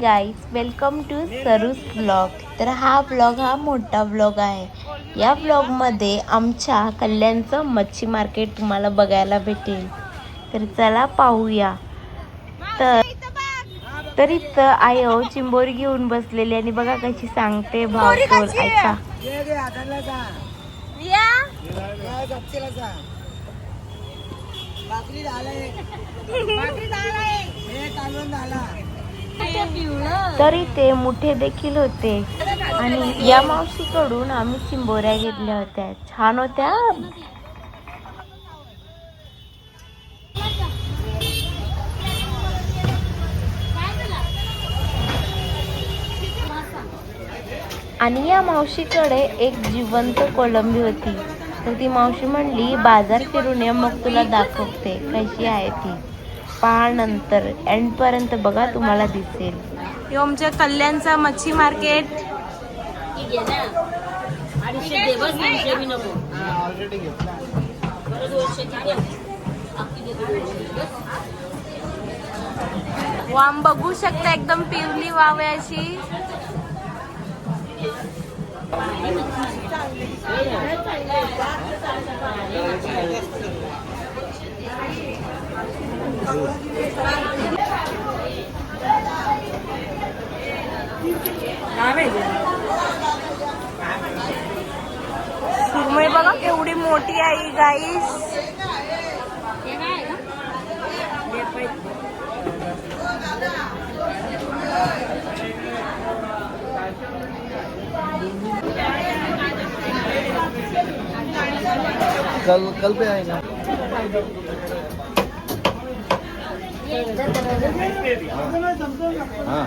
Guys welcome to सरूस blog तर हा ब्लॉग हा मोठा ब्लॉग आहे. या ब्लॉगमध्ये आमच्या कल्याणचं मच्छी मार्केट तुम्हाला बघायला भेटेल. तर चला पाहूया. तर तर इथं आई हो चिंबोरी घेऊन बसलेली आणि बघा कशी सांगते भाव तोल ऐका. भाकरी झालाय. भाकरी झालाय. हे कालवण झाला. तरी ते मुठे देखील होते. आणि या मावशीकडून आम्ही चिंबोऱ्या घेतल्या होत्या. छान होत्या. आणि या मावशीकडे एक जिवंत कोलंबी होती. तर ती मावशी म्हणली बाजार फिरून ये मग तुला दाखवते. कशी आहे ती? पहा नंतर एंड पर्यंत बघा तुम्हाला दिसेल. आमच्या कल्याणचा मच्छी मार्केट. वाम बघू शकता एकदम पिवली वाव आहे अशी. सुरमई बघा केवढी मोठी आहे गाईस कल कल पे आएगा। हाँ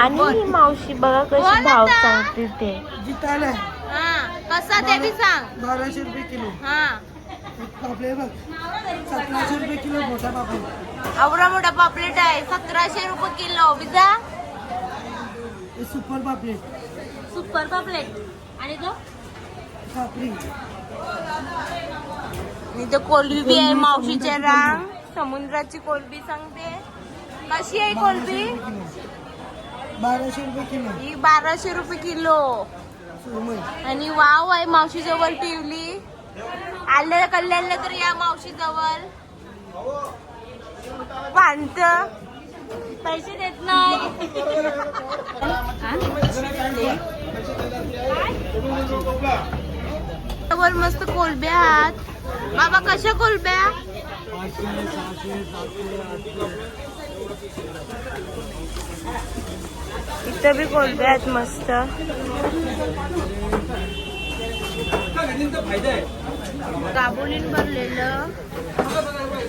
आणि ही मावशी बघा कशी भाव सांगते ते. जितायला. कसा ते बी सांग. बाराशे रुपये किलो. हा. एक पापले बघ. सतराशे रुपये किलो मोठा पापड आवडा मोठा पापलेट आहे. सतराशे रुपये किलो. विजा हे सुपर पापलेट. सुपर पापलेट. आणि तो? पापडी. इथं कोलबी बी आहे मावशीच्या रांग. समुद्राची कोलबी सांगते. कशी आहे कोलबी? बाराशे रुपये किलो. ही बाराशे रुपये किलो. आणि वाव आहे मावशी जवळ पिवली. आले कल्याणला तर या मावशी जवळ पांत पैसे देत नाही. वर मस्त कोलब्या आहात. बाबा कशा कोलब्या? इथं बी कोलब्या आहेत मस्त. गाबोलीन भरलेलं.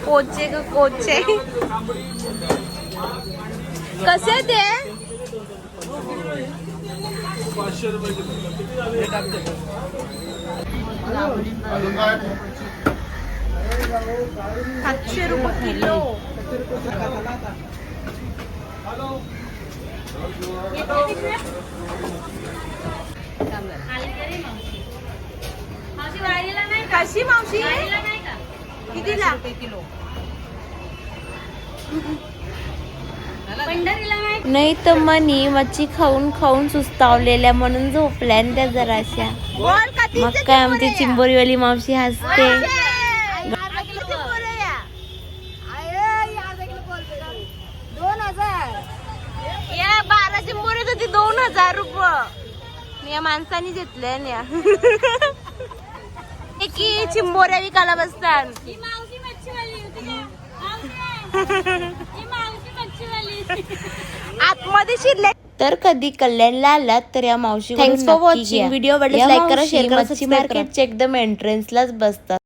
कोचे ग कोचे कसे ते? सातशे रुपये किलो कशी मावशी कितीला किलो नाही तर मनी मच्छी खाऊन खाऊन सुस्तावलेल्या म्हणून झोपल्या त्या जराशा. मग काय आमची चिंबोरीवाली मावशी हसते. या बारा चिंबोरी होती दोन हजार रुपये. या माणसाने घेतल्या की चिंबोऱ्या विकायला बसतात. आतमध्ये शिरले. तर कधी कल्याणला आलात तर या मावशी thanks for watching video like करा शेअर करा. चेक एकदम एंट्रन्सलाच बसतात.